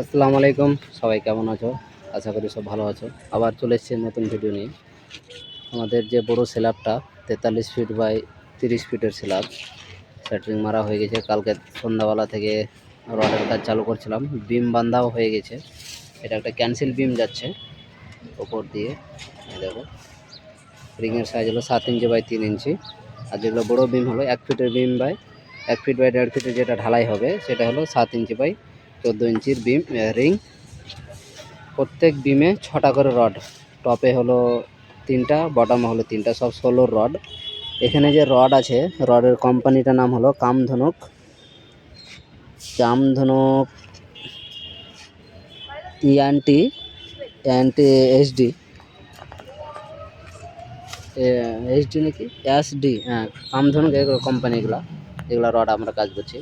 আসসালামু আলাইকুম। সবাই কেমন আছো? আশা করি সব ভালো আছো। আবার চলে এসেছি নতুন ভিডিও নিয়ে। আমাদের যে বড় স্ল্যাবটা তেতাল্লিশ ফিট বাই তিরিশ ফিটের স্ল্যাব স্যাটারিং মারা হয়ে গেছে। কালকে সন্ধ্যাবেলা থেকে রডের কাজ চালু করছিলাম। বিম বান্ধাও হয়ে গেছে। এটা একটা ক্যান্সেল বিম যাচ্ছে ওপর দিয়ে। দেখো। রিংয়ের সাইজ হলো সাত ইঞ্চি বাই তিন ইঞ্চি। আর যেগুলো বড়ো বিম হলো, এক ফিটের বিম বাই এক ফিট বাই দেড় ফিটের যেটা ঢালাই হবে, সেটা হলো সাত ইঞ্চি বাই চোদ্দ ইঞ্চির বিম রিং। প্রত্যেক বিমে ছটা করে রড। টপে হলো তিনটা, বটমে হলো তিনটা, সব ষোলোর রড। এখানে যে রড আছে, রডের কোম্পানিটার নাম হলো কামধনুক। কামধনুক ইয়ানটি অ্যান্টি এইচডি এইচডি নাকি? এসডি হ্যাঁ কামধনুক এগুলো, কোম্পানিগুলো যেগুলো রড আমরা কাজ করছি।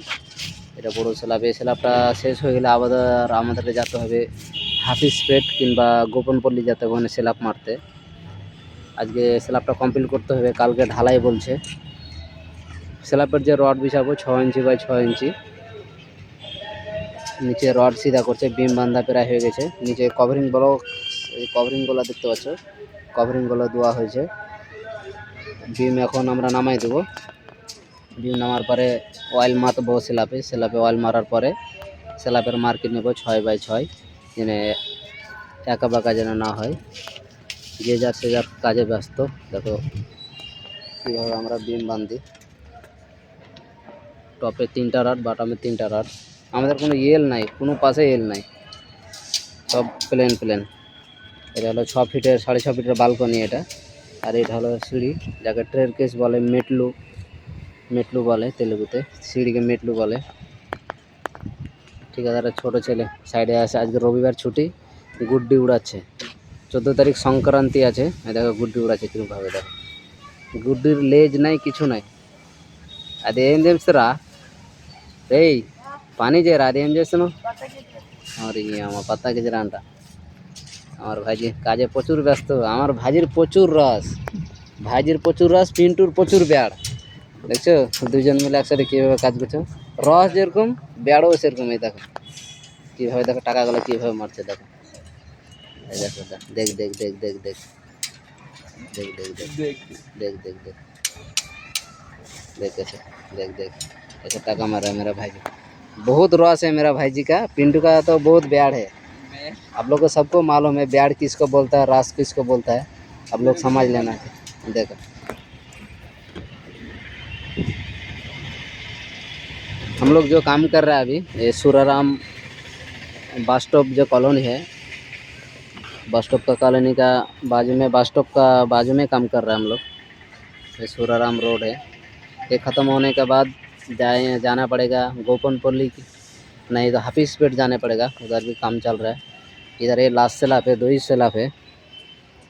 এটা বড়ো স্ল্যাব এই স্ল্যাবটা শেষ হয়ে গেলে আবার আমাদেরকে যেতে হবে হাফিজ পেট কিংবা গোপন পল্লী যেতে হবে ওখানে মারতে। আজকে স্ল্যাবটা কমপ্লিট করতে হবে, কালকে ঢালাই বলছে। স্ল্যাবের যে রড বিছাবো, ছ ইঞ্চি বাই ছ ইঞ্চি। নিচে রড সিধা করছে, বিম বান্ধা প্রায় হয়ে গেছে। নিচে কভারিং বলো এই কভারিংগুলো দেখতে পাচ্ছ? কভারিংগুলো দেওয়া হয়েছে। বিম এখন আমরা নামাই দেবো। বিম নামার পরে অয়েল মাতবো স্ল্যাপে স্ল্যাপে অয়েল মারার পরে স্ল্যাপের মার্কেট নেব ছয় বাই ছয়, যেন একা বাঁকা যেন না হয়। যে যার সে যার কাজে ব্যস্ত। দেখো কীভাবে আমরা বিম বান্ধি টপে তিনটা রড বাটামে তিনটা রড আমাদের কোনো এল নাই, কোনো পাশে এল নাই। সব প্লেন প্লেন এটা হলো ছ ফিটের সাড়ে ছ ফিটের বালকনি এটা। আর এটা হলো সিঁড়ি, যাকে ট্রের কেস বলে, মেটলু। মেটলু বলে তেলেগুতে সিঁড়িকে মেটলু বলে ঠিকাদারের ছোটো ছেলে সাইডে আছে আজকে রবিবার ছুটি গুড্ডি উড়াচ্ছে চোদ্দো তারিখ সংক্রান্তি আছে এই দেখো গুড্ডি উড়াচ্ছে কীরকমভাবে দেখো গুড্ডির লেজ নাই কিছু নাই అదేం తెంపుతురా రేయ్ పని చేయరా అదేం చేస్తున్నావు আমার ইয়ে আমার পাত্তা কেজিরা আনটা আমার ভাইজি কাজে প্রচুর ব্যস্ত আমার ভাজির প্রচুর রস ভাইজির প্রচুর রস পিন্টুর প্রচুর ব্যাড় দেখছো দুজন মিলে একসাথে কীভাবে কাজ করছো রস যেরকম ব্যাড়ও সেরকম এই দেখো কীভাবে দেখো টাকাগুলো কীভাবে মারছে দেখো এই দেখো দেখ দেখ দেখ দেখ দেখ দেখ দেখ দেখ দেখ देख देख देख देख कैसे देख देख कैसे टका मारा है मेरा भाई जी बहुत रॉस है मेरा भाई जी का पिंटू का तो बहुत ब्याड़ है आप लोग को सबको मालूम है ब्याड़ किसको बोलता है रास किसको बोलता है आप लोग समझ लेना देखो हम लोग जो काम कर रहे हैं अभी, ये सूराराम बस स्टॉप जो कॉलोनी है, बस स्टॉप का कॉलोनी का बाजू में, बस स्टॉप का बाजू में काम कर रहे हैं हम लोग। ये सूराराम रोड है। ये ख़त्म होने के बाद जाए, जाना पड़ेगा गोपनपल्ली की, नहीं तो हाफिज पेट जाने पड़ेगा, उधर भी काम चल रहा है। इधर ये लास्ट सैलाब है, दो ही सैलाब है।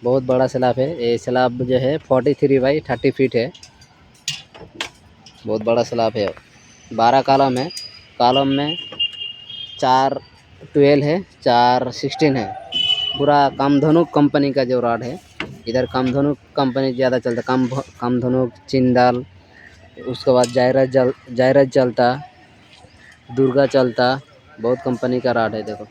बहुत बड़ा सैलाब है। ये सैलाब जो है forty three by thirty feet है। बहुत बड़ा सैलाब है। बारह कॉलम है। कॉलम में चार ट्वेल्व है, चार सिक्सटीन है। पूरा कामधनु कंपनी का जो रॉड है, इधर कामधनु कंपनी ज़्यादा चलता, काम कामधनु चिंदाल, उसके बाद जायरज जल जायरज चलता दुर्गा चलता, बहुत कंपनी का रॉड है, देखो।